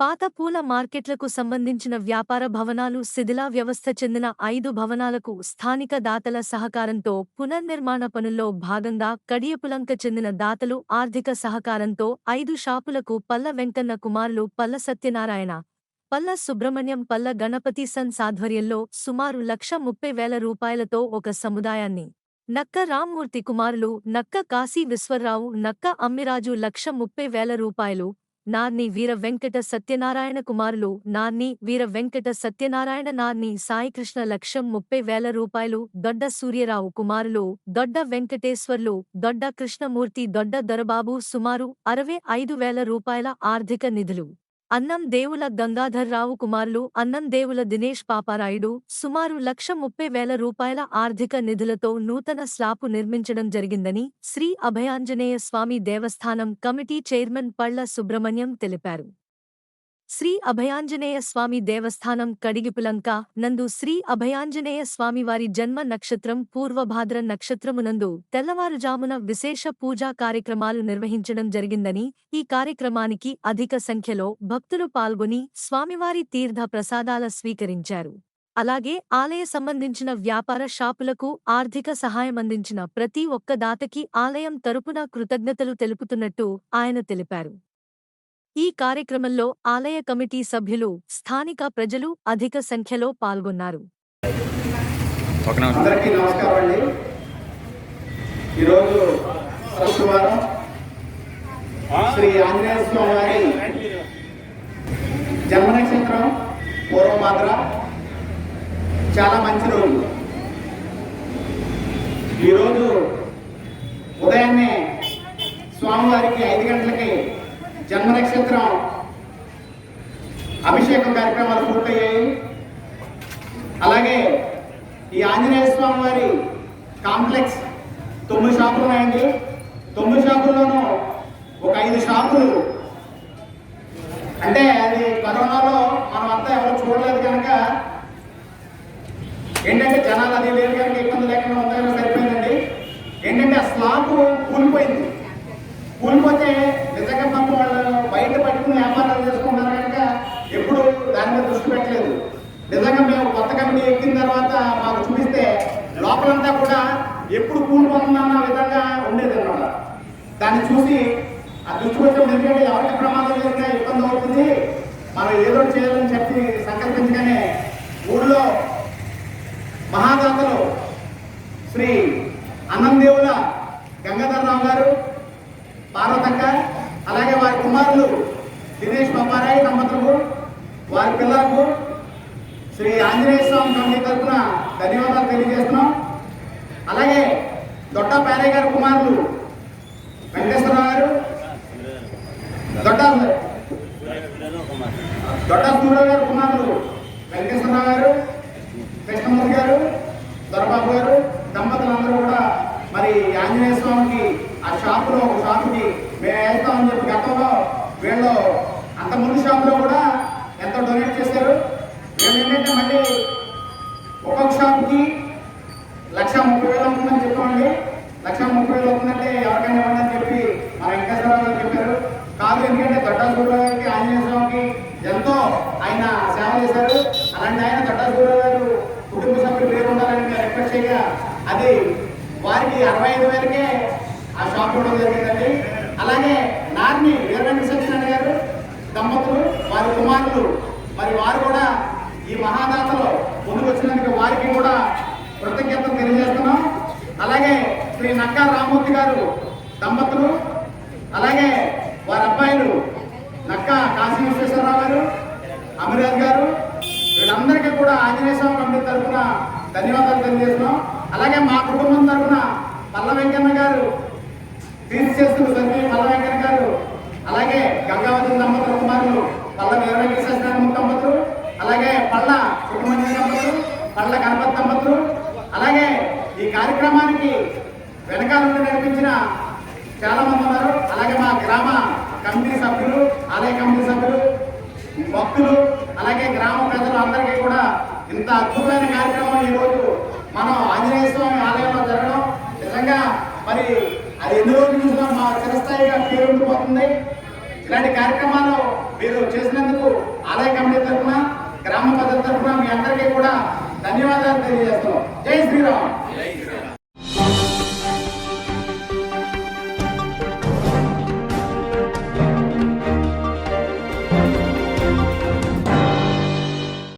పాత పూల మార్కెట్లకు సంబంధించిన వ్యాపార భవనాలు శిథిలా వ్యవస్థ చెందిన ఐదు భవనాలకు స్థానిక దాతల సహకారంతో పునర్నిర్మాణ పనుల్లో భాగంగా కడియపులంక చెందిన దాతలు ఆర్థిక సహకారంతో ఐదు షాపులకు పల్ల వెంకన్న కుమారులు పల్ల సత్యనారాయణ పల్ల సుబ్రహ్మణ్యం పల్ల గణపతి సన్స్ ఆధ్వర్యంలో సుమారు లక్ష ముప్పై వేల రూపాయలతో ఒక సముదాయాన్ని. నక్క రామ్మూర్తి కుమారులు నక్క కాశీ విశ్వరరావు నక్క అమ్మిరాజు లక్ష ముప్పై వేల రూపాయలు నాన్ని వీర వెంకట సత్యనారాయణ కుమారులు. నాన్ని వీర వెంకట సత్యనారాయణ నార్ని సాయికృష్ణ లక్షం ముప్పై వేల రూపాయలు. దొడ్డ సూర్యరావు కుమారులు. దొడ్డ వెంకటేశ్వర్లు. దొడ్డ కృష్ణమూర్తి. దొడ్డ దొరబాబు సుమారు అరవై ఐదు వేల రూపాయల ఆర్థిక నిధులు. అన్నం దేవుల గంగాధర్రావు కుమారులు అన్నం దేవుల దినేష్ పాపారాయుడు సుమారు లక్ష ముప్పై వేల రూపాయల ఆర్థిక నిధులతో నూతన స్లాపు నిర్మించడం జరిగిందని శ్రీ అభయాంజనేయ స్వామి దేవస్థానం కమిటీ చైర్మన్ పళ్ళ సుబ్రహ్మణ్యం తెలిపారు. శ్రీ అభయాంజనేయ స్వామి దేవస్థానం కడిగిపులంక నందు శ్రీ అభయాంజనేయ స్వామివారి జన్మ నక్షత్రం పూర్వభాద్ర నక్షత్రమునందు తెల్లవారుజామున విశేష పూజా కార్యక్రమాలు నిర్వహించడం జరిగిందని ఈ కార్యక్రమానికి అధిక సంఖ్యలో భక్తులు పాల్గొని స్వామివారి తీర్థ ప్రసాదాల స్వీకరించారు. అలాగే ఆలయ సంబంధించిన వ్యాపార షాపులకు ఆర్థిక సహాయమందించిన ప్రతి ఒక్క దాతకి ఆలయం తరపున కృతజ్ఞతలు తెలుపుతున్నట్టు ఆయన తెలిపారు. ఈ కార్యక్రమంలో ఆలయ కమిటీ సభ్యులు స్థానిక ప్రజలు అధిక సంఖ్యలో పాల్గొన్నారు. అందరికీ నమస్కారం అండి. ఈరోజు శుక్రవారం శ్రీ ఆంజనేయ స్వామి వారి జన్మ నక్షత్రం పూర్వభాద్ర చాలా మంచి రోజు. ఈరోజు జన్మ నక్షత్రం అభిషేకం కార్యక్రమాలు పూర్తయ్యాయి. అలాగే ఈ ఆంజనేయ స్వామి వారి కాంప్లెక్స్ తొమ్మిది షాపులు ఉన్నాయండి. తొమ్మిది షాపుల్లోనూ ఒక ఐదు షాపులు. అంటే అది కరోనాలో మనం అంతా ఎవరు చూడలేదు కనుక ఏంటంటే జనాలు అది లేదు కనుక ఇబ్బంది లేకుండా ఉందని సరిపోయిందండి ఏంటంటే ఆ స్లాబ్ కూలిపోయింది కూలిపోతే నిజంగా పాపం వాళ్ళు బయట పట్టుకుని వ్యాపారాలు చేసుకుంటారు కనుక ఎప్పుడు దాని మీద దృష్టి పెట్టలేదు నిజంగా మేము ఎక్కిన తర్వాత మాకు చూపిస్తే లోపలంతా కూడా ఎప్పుడు కూలిపోతుందన్న విధంగా ఉండేది అనమాట దాన్ని చూసి ఆ దృష్టి ఎందుకంటే ఎవరికి ప్రమాదం జరిగినా ఇబ్బంది అవుతుంది. మనం ఏదో చేయాలని చెప్పి సంకల్పించగానే ఊళ్ళో మహాదాతలు శ్రీ అన్నందేవుల గంగాధరరావు గారు పార్వతక్క అలాగే వారి కుమారులు దినేష్ బొమ్మారాయి దంపతులకు వారి పిల్లలకు శ్రీ ఆంజనేయ స్వామి కమిటీ తరఫున ధన్యవాదాలు తెలియజేస్తున్నాం. అలాగే దొడ్డ పేరయ్య గారి కుమారులు వెంకటేశ్వరరావు గారు. దొడ్డ దొడ్డ సూర్యరావు గారి కుమారులు వెంకటేశ్వరరావు గారు కృష్ణమూర్తి గారు దొరబాబు గారు దంపతులందరూ కూడా మరి ఆంజనేయ స్వామికి ఆ షాపులో ఒక షాపుకి మేము వేస్తామని చెప్పి గతంలో వీళ్ళు అంత ముందు షాపులో కూడా ఎంతో డొనేట్ చేశారు. వీళ్ళు ఏంటంటే మళ్ళీ ఒక్కొక్క షాప్కి లక్ష ముప్పై వేలు అవుతుందని చెప్పండి లక్ష ముప్పై వేలు అవుతుందంటే ఎవరికైనా ఇవ్వండి అని చెప్పి మా వెంకటేశ్వరరావు గారు చెప్పారు. కాదు ఎందుకంటే దొడ్డాసూరరావు గారికి ఆంజనేయ స్వామికి ఎంతో ఆయన సేవ చేశారు. అలాంటి ఆయన దొడ్డాసూరరావు గారు కుటుంబ సభ్యులు పేరు ఉండాలని మేము రిక్వెస్ట్ చేయగా అది వారికి అరవై ఐదు వేలకే ఆ షాప్ ఇవ్వడం జరిగిందండి. అలాగే నార్ని వీరవెంకట సత్యనారాయణ గారు దంపతులు వారి కుమారులు మరి వారు కూడా ఈ మహాదాతలో ముందుకు వచ్చినందుకు వారికి కూడా కృతజ్ఞతలు తెలియజేస్తున్నాం. అలాగే శ్రీ నక్కా రామూర్తి గారు దంపతులు అలాగే వారి అబ్బాయిలు నక్కా కాశీ విశ్వేశ్వరరావు గారు అమిరాజ్ గారు వీళ్ళందరికీ కూడా ఆంజనేయ స్వామి కమిటీ తరఫున ధన్యవాదాలు తెలియజేస్తున్నాం. అలాగే మా కుటుంబం తరఫున పల్ల వెంకన్న గారు తీర్చేస్తున్న సర్వీ పల్ల వెంకన్న గారు అలాగే గంగావతి దంపతుల కుమారులు పల్ల వీరవెంకట సత్యనారాయణ దంపతులు అలాగే పళ్ళ సుబ్రహ్మణ్య దంపతులు పళ్ళ గణపతి దంపతులు అలాగే ఈ కార్యక్రమానికి వెనకాల నుండి నడిపించిన చాలా మంది ఉన్నారు. అలాగే మా గ్రామ కమిటీ సభ్యులు ఆలయ కమిటీ సభ్యులు భక్తులు అలాగే గ్రామ ప్రజలు అందరికీ కూడా ఇంత అద్భుతమైన కార్యక్రమం ఈరోజు మనం ఆంజనేయ స్వామి ఆలయంలో జరగడం. నిజంగా మరి అది ఎన్ని రోజులు చూసినా మా చిరస్థాయిగా పేరుండిపోతుంది ఇలాంటి కార్యక్రమాలు మీరు చేసినందుకు ఆలయ కమిటీ తరఫున గ్రామ ప్రజల తరఫున మీ అందరికీ కూడా ధన్యవాదాలు తెలియజేస్తున్నాం. జై శ్రీరామ్.